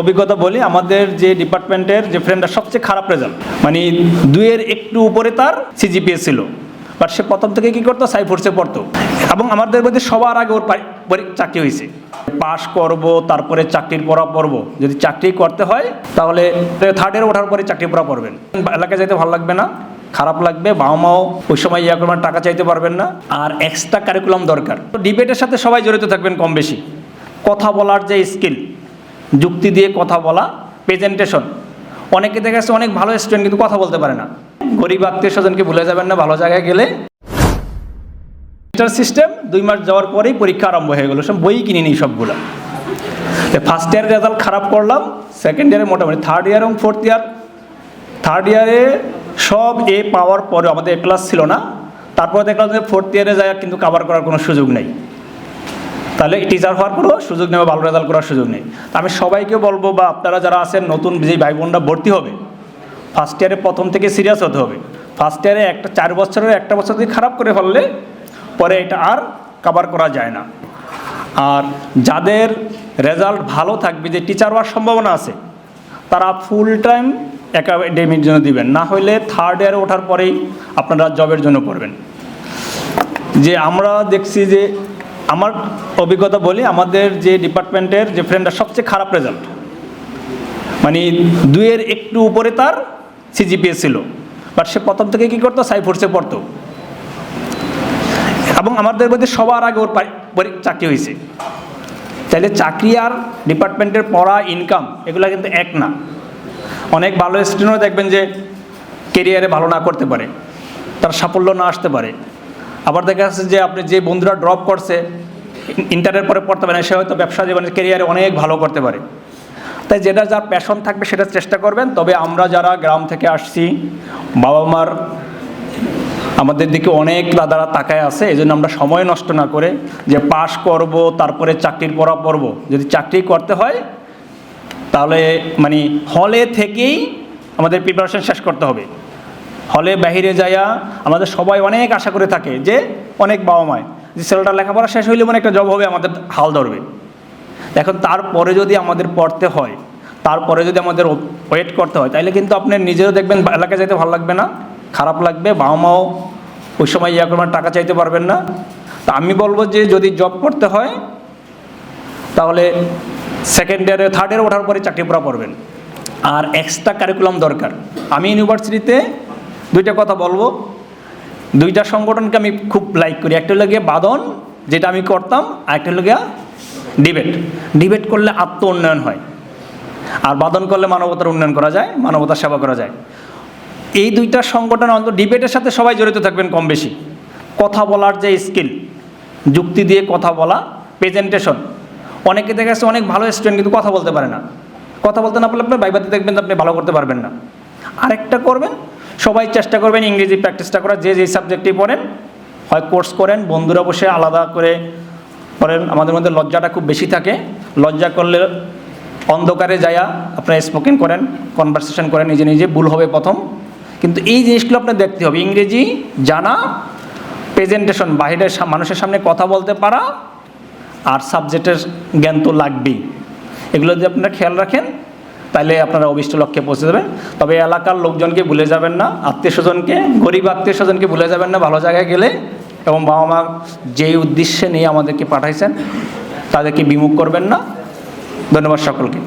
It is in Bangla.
অভিজ্ঞতা বলি, আমাদের যে ডিপার্টমেন্টের যে ফ্রেন্ডটা সবচেয়ে খারাপ রেজাল্ট মানে দুইয়ের একটু উপরে তার সিজিপিএ ছিল। বাট সে প্রথম থেকে কি করতো? সাইফোর্সে পড়তো। এবং আমাদের মধ্যে সবার আগে ওর চাকরি হয়েছে। পাশ করব, তারপরে চাকরির পড়া পড়ব। যদি চাকরি করতে হয়, তাহলে থার্ড ইয়ার ওঠার পরে চাকরি পড়া পড়বেন। এলাকায় যেতে ভালো লাগবে না, খারাপ লাগবে বাবা মাও ওই সময় ইয়া করবেন টাকা চাইতে পারবেন না, আর এক্সট্রা কারিকুলাম দরকার। তো ডিবেটের সাথে সবাই জড়িত থাকবেন কম বেশি। কথা বলার যে স্কিল যুক্তি দিয়ে কথা বলা প্রেজেন্টেশন অনেকে দেখা যাচ্ছে অনেক ভালো স্টুডেন্ট কিন্তু কথা বলতে পারে না। গরিব আত্মীয় স্বজনকে ভুলে যাবেন না, ভালো জায়গায় গেলে। সিস্টেম দুই মাস যাওয়ার পরেই পরীক্ষা আরম্ভ হয়ে গেলো। সব বই কিনে নিই সবগুলো। ফার্স্ট ইয়ার রেজাল্ট খারাপ করলাম সেকেন্ড ইয়ারে মোটামুটি থার্ড ইয়ার এবং ফোর্থ ইয়ার থার্ড ইয়ারে সব এ পাওয়ার পরে আমাদের এ ক্লাস ছিল না। তারপরে দেখলাম যে ফোর্থ ইয়ারে যায় কিন্তু কাভার করার কোনো সুযোগ নেই। তাহলে টিচার হওয়ার পরেও সুযোগ নেবে ভালো রেজাল্ট করার সুযোগ নেই। আমি সবাইকে বলব বা আপনারা যারা আছেন, নতুন যে ভাই বোনরা ভর্তি হবে ফার্স্ট ইয়ারে প্রথম থেকে সিরিয়াস হতে হবে। ফার্স্ট ইয়ারে একটা, চার বছরের, একটা বছর যদি খারাপ করে ফেললে, পরে এটা আর কাভার করা যায় না। আর যাদের রেজাল্ট ভালো থাকবে, যে টিচার হওয়ার সম্ভাবনা আছে, তারা ফুল টাইম একাডেমির জন্য দিবেন। না হলে থার্ড ইয়ারে ওঠার পরেই আপনারা জবের জন্য পড়বেন। যে আমরা দেখছি যে আমার অভিজ্ঞতা বলি, আমাদের যে ডিপার্টমেন্টের যে ফ্রেন্ডরা সবচেয়ে খারাপ রেজাল্ট মানে দুইয়ের একটু উপরে তার সিজিপিএ ছিল। বাট সে প্রথম থেকে কী করতো? সাইফোর্সে পড়তো। এবং আমাদের মধ্যে সবার আগে ওর চাকরি হয়েছে। তাহলে চাকরি আর ডিপার্টমেন্টের পড়া ইনকাম এগুলো কিন্তু এক না। অনেক ভালো স্টুডেন্টও দেখবেন যে কেরিয়ারে ভালো না করতে পারে। তার সাফল্য না আসতে পারে। আবার দেখা যাচ্ছে যে আপনি যে বন্ধুরা ড্রপ করছে ইন্টারের পরে পড়তে পারে সে হয়তো ব্যবসা জীবনে কেরিয়ারে অনেক ভালো করতে পারে। তাই যেটা যার প্যাশন থাকবে সেটা চেষ্টা করবেন। তবে আমরা যারা গ্রাম থেকে আসছি বাবা মার আমাদের দিকে অনেক দাদারা তাকায় আছে, এই জন্য আমরা সময় নষ্ট না করে যে পাশ করব, তারপরে চাকরির পড়া পড়ব। যদি চাকরি করতে হয়, তাহলে মানে হলে থেকেই আমাদের প্রিপারেশন শেষ করতে হবে। হলে বাহিরে যাইয়া আমাদের সবাই অনেক আশা করে থাকে যে অনেক বাবা মায় যে ছেলেটা লেখাপড়া শেষ হইলে মানে একটা জব হবে, আমাদের হাল ধরবে। এখন তারপরে যদি আমাদের পড়তে হয়, তারপরে যদি আমাদের ওয়েট করতে হয় তাহলে কিন্তু আপনি নিজেও দেখবেন এলাকায় যেতে ভালো লাগবে না, খারাপ লাগবে, বাবা মাও ওই সময় ইয়া করবেন, টাকা চাইতে পারবেন না। তা আমি বলব যে যদি জব করতে হয়, তাহলে সেকেন্ড ইয়ারে থার্ড ইয়ারে ওঠার পরে চাকরি পড়া পড়বেন আর এক্সট্রা কারিকুলাম দরকার। আমি ইউনিভার্সিটিতে দুইটা কথা বলব। দুইটা সংগঠনকে আমি খুব লাইক করি। একটা হলো গিয়ে বাদন যেটা আমি করতাম, আর একটা হলো গিয়া ডিবেট ডিবেট করলে আত্ম উন্নয়ন হয়। আর বাদন করলে মানবতার উন্নয়ন করা যায়, মানবতার সেবা করা যায়। এই দুইটা সংগঠন অন্তত ডিবেটের সাথে সবাই জড়িত থাকবেন কম বেশি। কথা বলার যে স্কিল যুক্তি দিয়ে কথা বলা প্রেজেন্টেশন অনেকে দেখা যাচ্ছে অনেক ভালো স্টুডেন্ট কিন্তু কথা বলতে পারে না। কথা বলতে না পারলে আপনার বাইবাতে দেখবেন আপনি ভালো করতে পারবেন না। আরেকটা করবেন সবাই চেষ্টা করবেন ইংরেজি প্র্যাকটিসটা করা যে যে সাবজেক্টেই পড়েন, হয় কোর্স করেন, বন্ধুরা বসে আলাদা করে করেন। আমাদের মধ্যে লজ্জাটা খুব বেশি থাকে। লজ্জা করলে অন্ধকারে যায়া আপনারা স্পোকেন করেন কনভারসেশন করেন, নিজে নিজে ভুল হবে প্রথম। কিন্তু এই জিনিসগুলো আপনার দেখতে হবে। ইংরেজি জানা প্রেজেন্টেশন বাইরের সা- মানুষের সামনে কথা বলতে পারা, আর সাবজেক্টের জ্ঞান তো লাগবেই। এগুলো যদি আপনারা খেয়াল রাখেন তাহলে আপনারা অবিষ্ট লক্ষ্যে পৌঁছে যাবেন। তবে এলাকার লোকজনকে ভুলে যাবেন না, আত্মীয় স্বজনকে, গরিব আত্মীয় স্বজনকে ভুলে যাবেন না, ভালো জায়গায় গেলে এবং বাবা মা যেই উদ্দেশ্যে নিয়ে আমাদেরকে পাঠাইছেন, তাদেরকে বিমুখ করবেন না। ধন্যবাদ সকলকে।